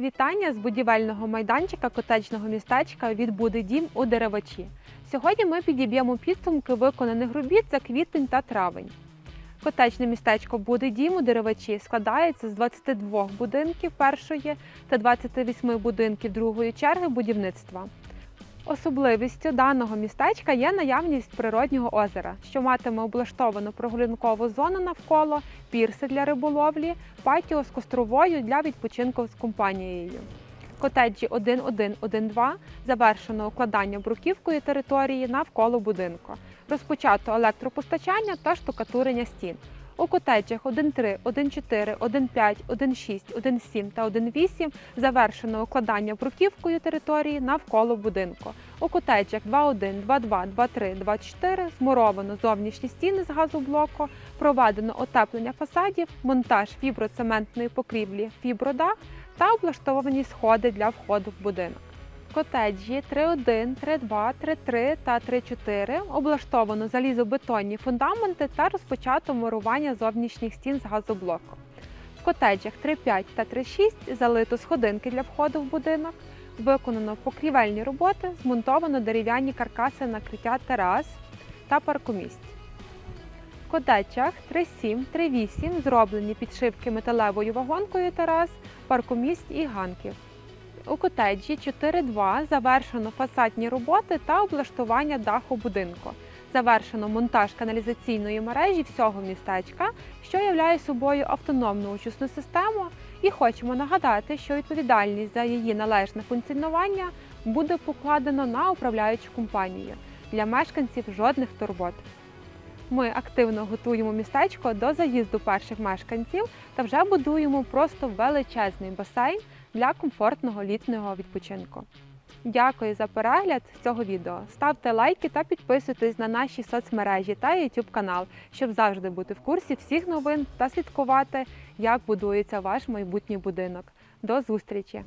Вітання з будівельного майданчика котечного містечка від Буди Дім у Деревачі. Сьогодні ми підіб'ємо підсумки виконаних робіт за квітень та травень. Котечне містечко Буди Дім у Деревачі складається з 22 будинків першої та 28 будинків другої черги будівництва. Особливістю даного містечка є наявність природнього озера, що матиме облаштовану прогулянкову зону навколо, пірси для риболовлі, патіо з костровою для відпочинку з компанією. Котеджі 1112 завершено укладання бруківкою території навколо будинку. Розпочато електропостачання та штукатурення стін. У котеджах 1.3, 1.4, 1.5, 1.6, 1.7 та 1.8 завершено укладання бруківкою території навколо будинку. У котеджах 2.1, 2.2, 2.3, 2.4 змуровано зовнішні стіни з газоблоку, проведено отеплення фасадів, монтаж фіброцементної покрівлі фібродах та облаштовані сходи для входу в будинок. Котеджі 3.1, 3.2, 3.3 та 3.4 облаштовано залізобетонні фундаменти та розпочато мурування зовнішніх стін з газоблоку. В котеджах 3.5 та 3.6 залито сходинки для входу в будинок, виконано покрівельні роботи, змонтовано дерев'яні каркаси накриття терас та паркомісць. В котеджах 3.7, 3.8 зроблені підшивки металевою вагонкою терас, паркомісць і ганків. У котеджі 4.2 завершено фасадні роботи та облаштування даху будинку. Завершено монтаж каналізаційної мережі всього містечка, що являє собою автономну очисну систему. І хочемо нагадати, що відповідальність за її належне функціонування буде покладено на управляючу компанію. Для мешканців жодних турбот. Ми активно готуємо містечко до заїзду перших мешканців та вже будуємо просто величезний басейн для комфортного літнього відпочинку. Дякую за перегляд цього відео. Ставте лайки та підписуйтесь на наші соцмережі та YouTube канал, щоб завжди бути в курсі всіх новин та слідкувати, як будується ваш майбутній будинок. До зустрічі!